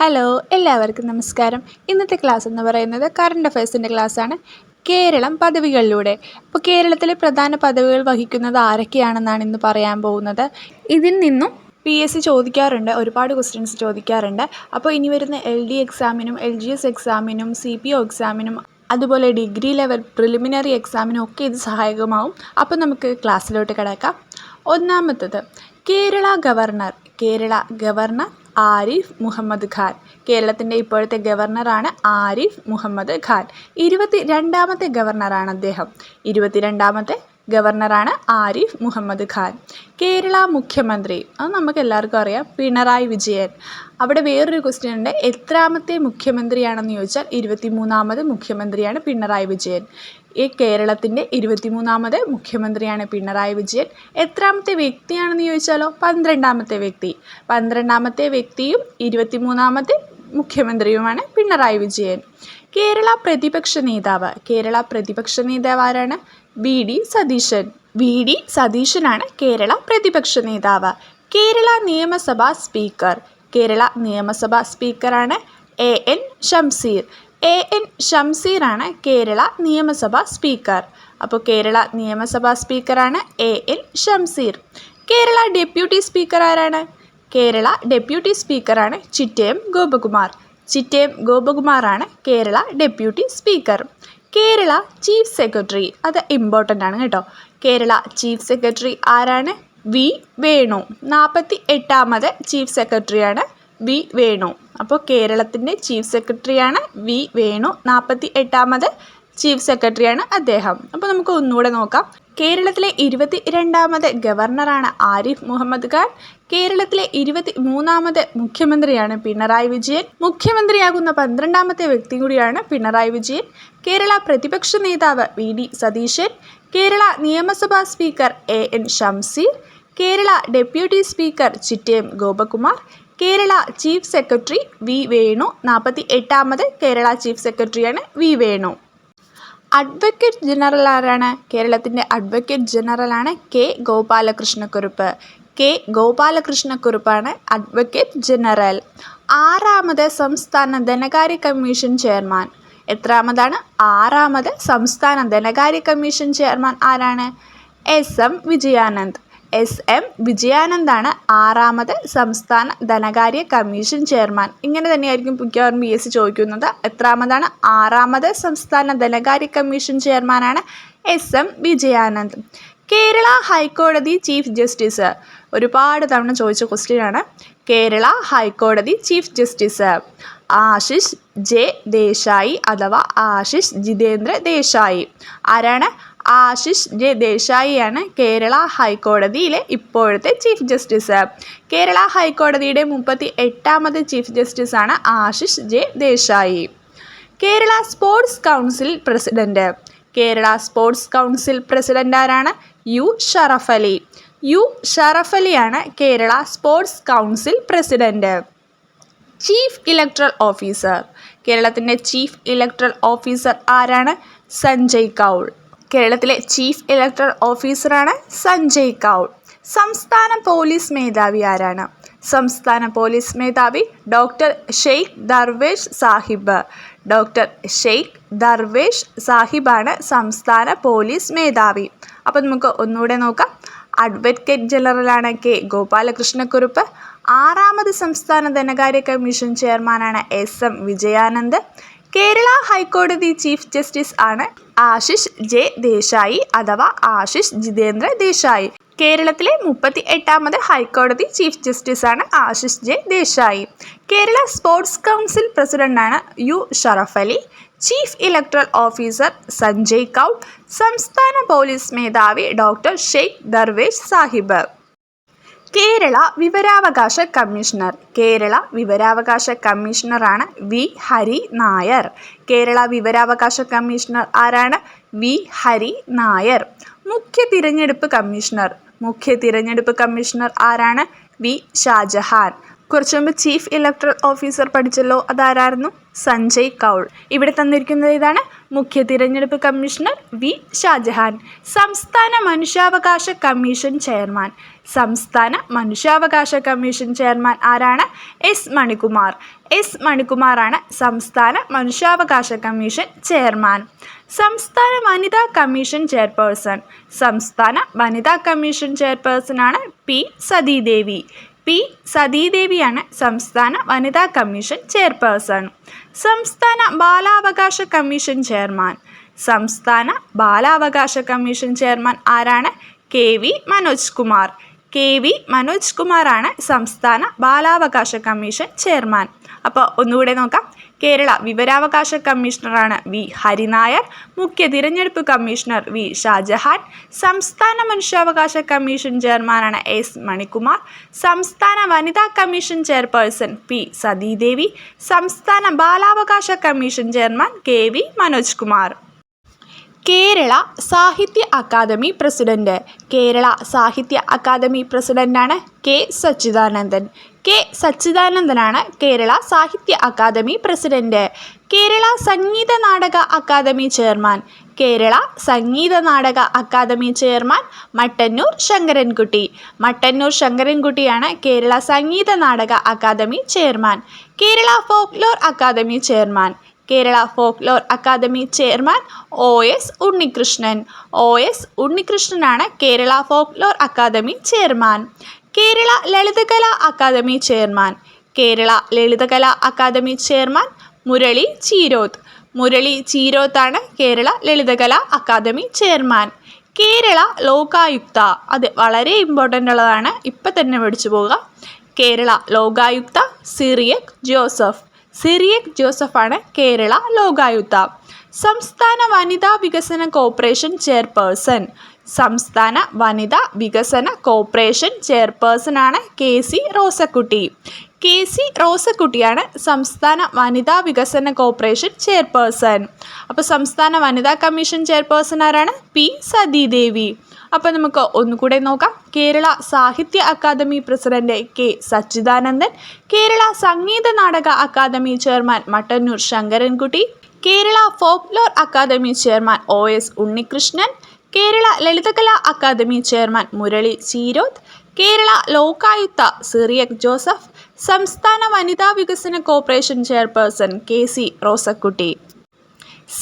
Hello എല്ലാവർക്കും നമസ്കാരം. ഇന്നത്തെ ക്ലാസ് എന്ന് പറയുന്നത് കറണ്ട് അഫയേഴ്സിന്റെ ക്ലാസ്സാണ് കേരളം പദവികളിലൂടെ. അപ്പോൾ കേരളത്തിലെ പ്രധാന പദവികൾ വഹിക്കുന്നത് ആരൊക്കെയാണെന്നാണ് ഇന്ന് പറയാൻ പോകുന്നത്. ഇതിൽ നിന്നും പി എസ് സി ചോദിക്കാറുണ്ട് ഒരുപാട് ക്വസ്റ്റ്യൻസ് ചോദിക്കാറുണ്ട്. അപ്പോൾ ഇനി വരുന്ന എൽ ഡി എക്സാമിനും എൽ ജി എസ് എക്സാമിനും സി പി ഒ എക്സാമിനും അതുപോലെ ഡിഗ്രി ലെവൽ പ്രിലിമിനറി എക്സാമിനും ഒക്കെ ഇത് സഹായകമാവും. അപ്പോൾ നമുക്ക് ക്ലാസ്സിലോട്ട് കിടക്കാം. ഒന്നാമത്തത് കേരള ഗവർണർ കേരള ഗവർണർ ആരിഫ് മുഹമ്മദ് ഖാൻ. കേരളത്തിന്റെ ഇപ്പോഴത്തെ ഗവർണറാണ് ആരിഫ് മുഹമ്മദ് ഖാൻ. ഇരുപത്തി രണ്ടാമത്തെ ഗവർണറാണ് അദ്ദേഹം. ഇരുപത്തിരണ്ടാമത്തെ ഗവർണറാണ് ആരിഫ് മുഹമ്മദ് ഖാൻ. കേരള മുഖ്യമന്ത്രി അത് നമുക്ക് എല്ലാവർക്കും അറിയാം പിണറായി വിജയൻ. അവിടെ വേറൊരു ക്വസ്റ്റ്യൻ ഉണ്ട്. എത്രാമത്തെ മുഖ്യമന്ത്രിയാണെന്ന് ചോദിച്ചാൽ ഇരുപത്തിമൂന്നാമത് മുഖ്യമന്ത്രിയാണ് പിണറായി വിജയൻ. ഈ കേരളത്തിന്റെ ഇരുപത്തിമൂന്നാമത് മുഖ്യമന്ത്രിയാണ് പിണറായി വിജയൻ. എത്രാമത്തെ വ്യക്തിയാണെന്ന് ചോദിച്ചാലോ? പന്ത്രണ്ടാമത്തെ വ്യക്തി. പന്ത്രണ്ടാമത്തെ വ്യക്തിയും ഇരുപത്തിമൂന്നാമത്തെ മുഖ്യമന്ത്രിയുമാണ് പിണറായി വിജയൻ. കേരള പ്രതിപക്ഷ നേതാവ്. കേരള പ്രതിപക്ഷ നേതാവ് ആരാണ്? V D Satheesan. V D സതീശനാണ് Kerala പ്രതിപക്ഷ നേതാവ്. കേരള നിയമസഭാ സ്പീക്കർ. കേരള നിയമസഭാ സ്പീക്കറാണ് A N Shamseer A N ഷംസീറാണ് Kerala നിയമസഭാ സ്പീക്കർ. അപ്പോൾ കേരള നിയമസഭാ സ്പീക്കറാണ് A N Shamseer Kerala deputy speaker ആരാണ്? കേരള ഡെപ്യൂട്ടി സ്പീക്കറാണ് Chittayam Gopakumar. Chittayam ഗോപകുമാറാണ് Kerala deputy speaker. Kerala chief secretary. അത് ഇമ്പോർട്ടന്റ് ആണ് കേട്ടോ. കേരള ചീഫ് സെക്രട്ടറി ആരാണ്? വി വേണു. നാൽപ്പത്തി എട്ടാമത് ചീഫ് സെക്രട്ടറിയാണ് വി വേണു. അപ്പോൾ കേരളത്തിന്റെ ചീഫ് സെക്രട്ടറിയാണ് വി വേണു. നാൽപ്പത്തി എട്ടാമത് ചീഫ് സെക്രട്ടറിയാണ് അദ്ദേഹം. അപ്പോൾ നമുക്ക് ഒന്നുകൂടെ നോക്കാം. കേരളത്തിലെ ഇരുപത്തി രണ്ടാമത് ഗവർണറാണ് ആരിഫ് മുഹമ്മദ് ഖാൻ. കേരളത്തിലെ ഇരുപത്തി മൂന്നാമത്തെ മുഖ്യമന്ത്രിയാണ് പിണറായി വിജയൻ. മുഖ്യമന്ത്രിയാകുന്ന പന്ത്രണ്ടാമത്തെ വ്യക്തി കൂടിയാണ് പിണറായി വിജയൻ. കേരള പ്രതിപക്ഷ നേതാവ് വി ഡി സതീശൻ. കേരള നിയമസഭാ speaker A N Shamseer. Kerala deputy speaker Chittayam Gopakumar. Kerala chief secretary V Venu. നാൽപ്പത്തി എട്ടാമത് കേരള ചീഫ് സെക്രട്ടറിയാണ് വി വേണു. അഡ്വക്കേറ്റ് ജനറൽ ആരാണ് കേരളത്തിന്റെ അഡ്വക്കേറ്റ് ജനറലാണ് കെ ഗോപാലകൃഷ്ണക്കുറുപ്പ്. കെ ഗോപാലകൃഷ്ണക്കുറുപ്പാണ് അഡ്വക്കേറ്റ് ജനറൽ ആറാമത് സംസ്ഥാന ധനകാര്യ കമ്മീഷൻ ചെയർമാൻ എത്രാമതാണ്? ആറാമത് സംസ്ഥാന ധനകാര്യ കമ്മീഷൻ ചെയർമാൻ ആരാണ്? S M Vijayanand. S M വിജയാനന്ദാണ് ആറാമത് സംസ്ഥാന ധനകാര്യ കമ്മീഷൻ ചെയർമാൻ ഇങ്ങനെ തന്നെയായിരിക്കും മിക്കവാറും ബി എസ് സി ചോദിക്കുന്നത്. എത്രാമതാണ്? ആറാമത് സംസ്ഥാന ധനകാര്യ കമ്മീഷൻ ചെയർമാനാണ് എസ് എം വിജയാനന്ദ്. കേരള ഹൈക്കോടതി ചീഫ് ജസ്റ്റിസ്. ഒരുപാട് തവണ ചോദിച്ച ക്വസ്റ്റ്യൻ ആണ് കേരള ഹൈക്കോടതി chief justice. Ashish J Desai അഥവാ ആശിഷ് ജിതേന്ദ്ര ദേശായി. ആരാണ്? ആശിഷ് ജെ ദേശായിയാണ് കേരള ഹൈക്കോടതിയിലെ ഇപ്പോഴത്തെ ചീഫ് ജസ്റ്റിസ്. കേരള ഹൈക്കോടതിയുടെ മുപ്പത്തി എട്ടാമത് chief ജസ്റ്റിസാണ് Ashish J Desai. Kerala sports council president. Kerala sports council president ആരാണ്? U Sharaf Ali. U Sharaf അലിയാണ് Kerala sports council president. Chief electoral officer. കേരളത്തിന്റെ ചീഫ് ഇലക്ട്രൽ ഓഫീസർ ആരാണ്? സഞ്ജയ് കൗൾ. കേരളത്തിലെ ചീഫ് ഇലക്ട്രൽ ഓഫീസറാണ് സഞ്ജയ് കൗൾ. സംസ്ഥാന പോലീസ് മേധാവി ആരാണ്? സംസ്ഥാന പോലീസ് മേധാവി ഡോക്ടർ ഷെയ്ഖ് ദർവേഷ് സാഹിബ്. ഡോക്ടർ ഷെയ്ഖ് ദർവേഷ് സാഹിബാണ് സംസ്ഥാന പോലീസ് മേധാവി. അപ്പോൾ നമുക്ക് ഒന്നുകൂടെ നോക്കാം. അഡ്വക്കേറ്റ് ജനറലാണ് കെ ഗോപാലകൃഷ്ണക്കുറുപ്പ്. ആറാമത് സംസ്ഥാന ധനകാര്യ കമ്മീഷൻ ചെയർമാനാണ് എസ് എം വിജയാനന്ദ്. കേരള ഹൈക്കോടതി ചീഫ് ജസ്റ്റിസ് ആണ് ആശിഷ് ജെ ദേശായി അഥവാ ആശിഷ് ജിതേന്ദ്ര ദേശായി. കേരളത്തിലെ മുപ്പത്തി എട്ടാമത് ഹൈക്കോടതി chief ജസ്റ്റിസാണ് Ashish J Desai. Kerala sports council പ്രസിഡന്റാണ് U Sharaf Ali. Chief electoral officer Sanjay Kaul. സംസ്ഥാന പോലീസ് മേധാവി ഡോക്ടർ ഷെയ്ഖ് ദർവേഷ് സാഹിബ്. കേരള വിവരാവകാശ കമ്മീഷണർ. കേരള വിവരാവകാശ കമ്മീഷണറാണ് വി ഹരി നായർ. കേരള വിവരാവകാശ കമ്മീഷണർ ആരാണ്? വി ഹരി നായർ. മുഖ്യ തിരഞ്ഞെടുപ്പ് കമ്മീഷണർ. മുഖ്യ തിരഞ്ഞെടുപ്പ് കമ്മീഷണർ ആരാണ്? വി. ഷാജഹാൻ. കുറച്ചു മുമ്പ് ചീഫ് ഇലക്ട്രൽ ഓഫീസർ പഠിച്ചല്ലോ അതാരായിരുന്നു? സഞ്ജയ് കൗൾ. ഇവിടെ തന്നിരിക്കുന്നത് ഇതാണ് മുഖ്യ തിരഞ്ഞെടുപ്പ് കമ്മീഷണർ വി. ഷാജഹാൻ. സംസ്ഥാന മനുഷ്യാവകാശ കമ്മീഷൻ ചെയർമാൻ. സംസ്ഥാന മനുഷ്യാവകാശ കമ്മീഷൻ ചെയർമാൻ ആരാണ്? എസ്. മണികുമാർ. എസ്. മണികുമാറാണ് സംസ്ഥാന മനുഷ്യാവകാശ കമ്മീഷൻ ചെയർമാൻ. സംസ്ഥാന വനിതാ കമ്മീഷൻ ചെയർപേഴ്സൺ. സംസ്ഥാന വനിതാ കമ്മീഷൻ ചെയർപേഴ്സണാണ് പി സതീദേവി. പി സതീദേവിയാണ് സംസ്ഥാന വനിതാ കമ്മീഷൻ ചെയർപേഴ്സൺ. സംസ്ഥാന ബാലാവകാശ കമ്മീഷൻ ചെയർമാൻ. സംസ്ഥാന ബാലാവകാശ കമ്മീഷൻ ചെയർമാൻ ആരാണ്? K V Manoj Kumar. K V Manoj കുമാറാണ് സംസ്ഥാന ബാലാവകാശ കമ്മീഷൻ ചെയർമാൻ. അപ്പോൾ ഒന്നുകൂടെ നോക്കാം. കേരള വിവരാവകാശ കമ്മീഷണറാണ് വി ഹരിനായർ. മുഖ്യ തിരഞ്ഞെടുപ്പ് കമ്മീഷണർ വി ഷാജഹാൻ. സംസ്ഥാന മനുഷ്യാവകാശ കമ്മീഷൻ ചെയർമാനാണ് എസ് മണികുമാർ. സംസ്ഥാന വനിതാ കമ്മീഷൻ ചെയർപേഴ്സൺ പി സതീദേവി. സംസ്ഥാന ബാലാവകാശ commission chairman K V Manoj Kumar. Kerala സാഹിത്യ അക്കാദമി പ്രസിഡന്റ്. കേരള സാഹിത്യ അക്കാദമി പ്രസിഡന്റാണ് കെ സച്ചിദാനന്ദൻ. കെ സച്ചിദാനന്ദനാണ് കേരള സാഹിത്യ academy president. Kerala Sangeetha Nataka academy chairman. Kerala Sangeetha Nataka academy chairman Mattannur Sankarankutty. Mattannur ശങ്കരൻകുട്ടിയാണ് Kerala Sangeetha Nataka academy chairman. Kerala folklore academy chairman. Kerala folklore academy chairman O S Unnikrishnan. O S ഉണ്ണികൃഷ്ണനാണ് Kerala folklore academy chairman. Kerala Lalithakala academy chairman. Kerala Lalithakala academy chairman Murali Cheeroth. Murali ചീരോത്താണ് Kerala Lalithakala academy chairman. Kerala Lokayukta. അത് വളരെ important ഉള്ളതാണ്. ഇപ്പം തന്നെ പഠിച്ചു പോവുക കേരള ലോകായുക്ത സിറിയക് ജോസഫ്. സിറിയക് ജോസഫാണ് കേരള ലോകായുക്ത സംസ്ഥാന വനിതാ വികസന കോർപ്പറേഷൻ ചെയർപേഴ്സൺ സംസ്ഥാന വനിതാ വികസന corporation ചെയർപേഴ്സണാണ് K C Rosakutty. K C റോസക്കുട്ടിയാണ് സംസ്ഥാന വനിതാ വികസന കോർപ്പറേഷൻ ചെയർപേഴ്സൺ. അപ്പോൾ സംസ്ഥാന വനിതാ കമ്മീഷൻ ചെയർപേഴ്സൺ ആരാണ്? പി സതീദേവി. അപ്പോൾ നമുക്ക് ഒന്നുകൂടെ നോക്കാം. കേരള സാഹിത്യ academy president K Sachidanandan Kerala Sangeetha Nataka academy chairman Mattannur Sankarankutty Kerala folklore academy chairman O S Unnikrishnan Kerala Lalithakala academy chairman Murali Cheeroth Kerala Lokayukta Cyriac Joseph സംസ്ഥാന വനിതാ വികസന corporation chairperson K C Rosakutty.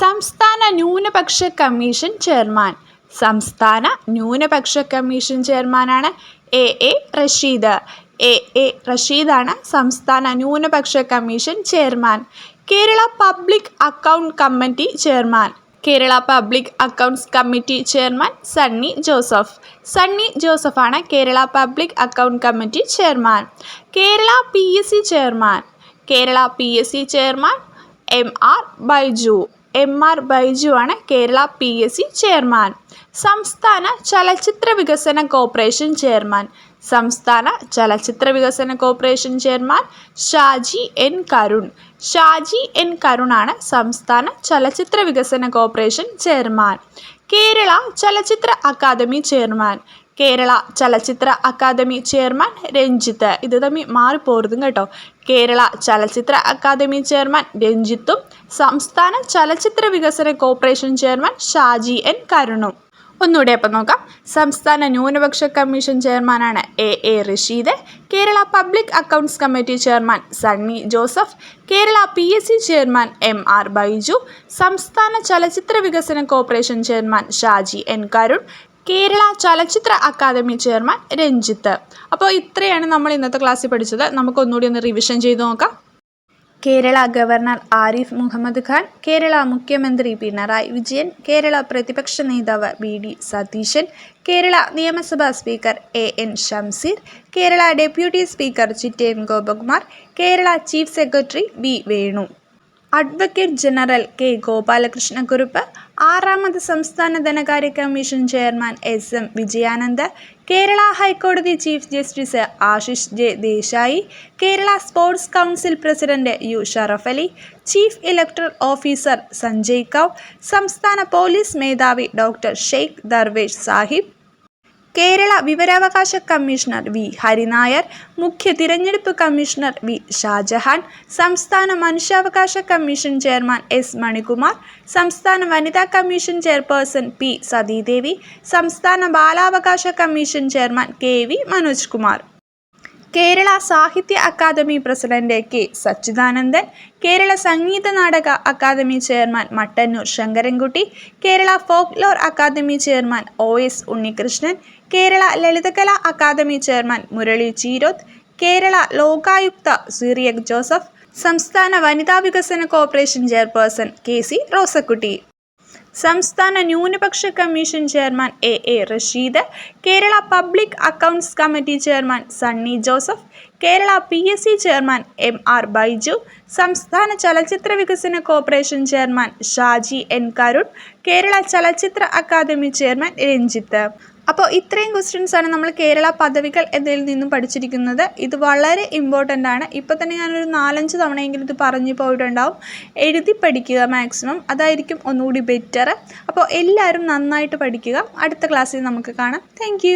സംസ്ഥാന ന്യൂനപക്ഷ കമ്മീഷൻ ചെയർമാൻ. സംസ്ഥാന ന്യൂനപക്ഷ കമ്മീഷൻ ചെയർമാനാണ് A A Rasheed. A A റഷീദാണ് സംസ്ഥാന ന്യൂനപക്ഷ commission chairman. Kerala public account committee chairman. Kerala public accounts committee chairman Sunny Joseph. Sunny ജോസഫാണ് Kerala public account committee chairman. Kerala P S C chairman. Kerala P S C chairman M R Baiju. M R Baiju ആണ് Kerala P S C chairman. സംസ്ഥാന ചലച്ചിത്ര വികസന corporation chairman. സംസ്ഥാന ചലച്ചിത്ര വികസന corporation chairman Shaji N Karun. Shaji N കരുണാണ് സംസ്ഥാന ചലച്ചിത്ര വികസന കോർപ്പറേഷൻ ചെയർമാൻ. കേരള ചലച്ചിത്ര അക്കാദമി ചെയർമാൻ. കേരള ചലച്ചിത്ര അക്കാദമി ചെയർമാൻ രഞ്ജിത്ത്. ഇത് തമ്മിൽ മാറിപ്പോരുതും കേട്ടോ. കേരള ചലച്ചിത്ര അക്കാദമി ചെയർമാൻ രഞ്ജിത്തും സംസ്ഥാന ചലച്ചിത്ര വികസന കോർപ്പറേഷൻ ചെയർമാൻ ഷാജി എൻ കരുണും. ഒന്നുകൂടെ അപ്പം നോക്കാം. സംസ്ഥാന ന്യൂനപക്ഷ കമ്മീഷൻ ചെയർമാനാണ് A A Rasheed Kerala public accounts committee chairman Sunny Joseph Kerala P S C chairman M R Baiju സംസ്ഥാന ചലച്ചിത്ര വികസന corporation chairman Shaji N Karun Kerala ചലച്ചിത്ര അക്കാദമി ചെയർമാൻ രഞ്ജിത്ത്. അപ്പോൾ ഇത്രയാണ് നമ്മൾ ഇന്നത്തെ ക്ലാസ്സിൽ പഠിച്ചത്. നമുക്ക് ഒന്നുകൂടി ഒന്ന് റിവിഷൻ ചെയ്ത് നോക്കാം. കേരള ഗവർണർ ആരിഫ് മുഹമ്മദ് ഖാൻ കേരള മുഖ്യമന്ത്രി പിണറായി വിജയൻ കേരള പ്രതിപക്ഷ നേതാവ് വി ഡി സതീശൻ കേരള നിയമസഭാ speaker A N Shamseer Kerala deputy speaker ചിറ്റേൻ Gopakumar Kerala chief secretary V Venu. Advocate general K Gopalakrishna Kurup ആറാമത് സംസ്ഥാന ധനകാര്യ commission chairman S M Vijayanand Kerala ഹൈക്കോടതി chief justice Ashish J Desai Kerala sports council president U Sharaf Ali chief electoral officer Sanjay കൗ സംസ്ഥാന police മേധാവി doctor Sheikh Darvesh Sahib Kerala വിവരാവകാശ commissioner V Hari Nair മുഖ്യ തിരഞ്ഞെടുപ്പ് commissioner V Shah Jahan സംസ്ഥാന മനുഷ്യാവകാശ കമ്മീഷൻ ചെയർമാൻ എസ് മണികുമാർ സംസ്ഥാന വനിതാ കമ്മീഷൻ ചെയർപേഴ്സൺ പി സതീദേവി സംസ്ഥാന ബാലാവകാശ commission chairman K V Manoj Kumar. Kerala സാഹിത്യ academy president K Sachidanandan Kerala Sangeetha Nataka academy chairman Mattannur Sankarankutty Kerala folklore academy chairman O S Unnikrishnan Kerala Lalithakala academy chairman Murali Cheeroth Kerala Lokayukta Cyriac Joseph സംസ്ഥാന വനിതാ വികസന corporation chairperson K C Rosakutty. സംസ്ഥാന ന്യൂനപക്ഷ commission chairman A A Rasheed Kerala public accounts committee chairman Sunny Joseph Kerala P S C chairman M R Baiju സംസ്ഥാന ചലച്ചിത്ര വികസന corporation chairman Shaji N Karun Kerala ചലച്ചിത്ര academy chairman Ranjith. അപ്പോൾ ഇത്രയും questions ആണ് നമ്മൾ കേരള പദവികൾ എന്നതിൽ നിന്നും പഠിച്ചിരിക്കുന്നത്. ഇത് വളരെ ഇമ്പോർട്ടന്റ് ആണ്. ഇപ്പോൾ തന്നെ ഞാനൊരു നാലഞ്ച് തവണയെങ്കിലും ഇത് പറഞ്ഞു പോയിട്ടുണ്ടാവും. എഴുതി പഠിക്കുക മാക്സിമം അതായിരിക്കും ഒന്നുകൂടി ബെറ്റർ അപ്പോൾ എല്ലാവരും നന്നായിട്ട് പഠിക്കുക. അടുത്ത ക്ലാസ്സിൽ നമുക്ക് കാണാം. താങ്ക്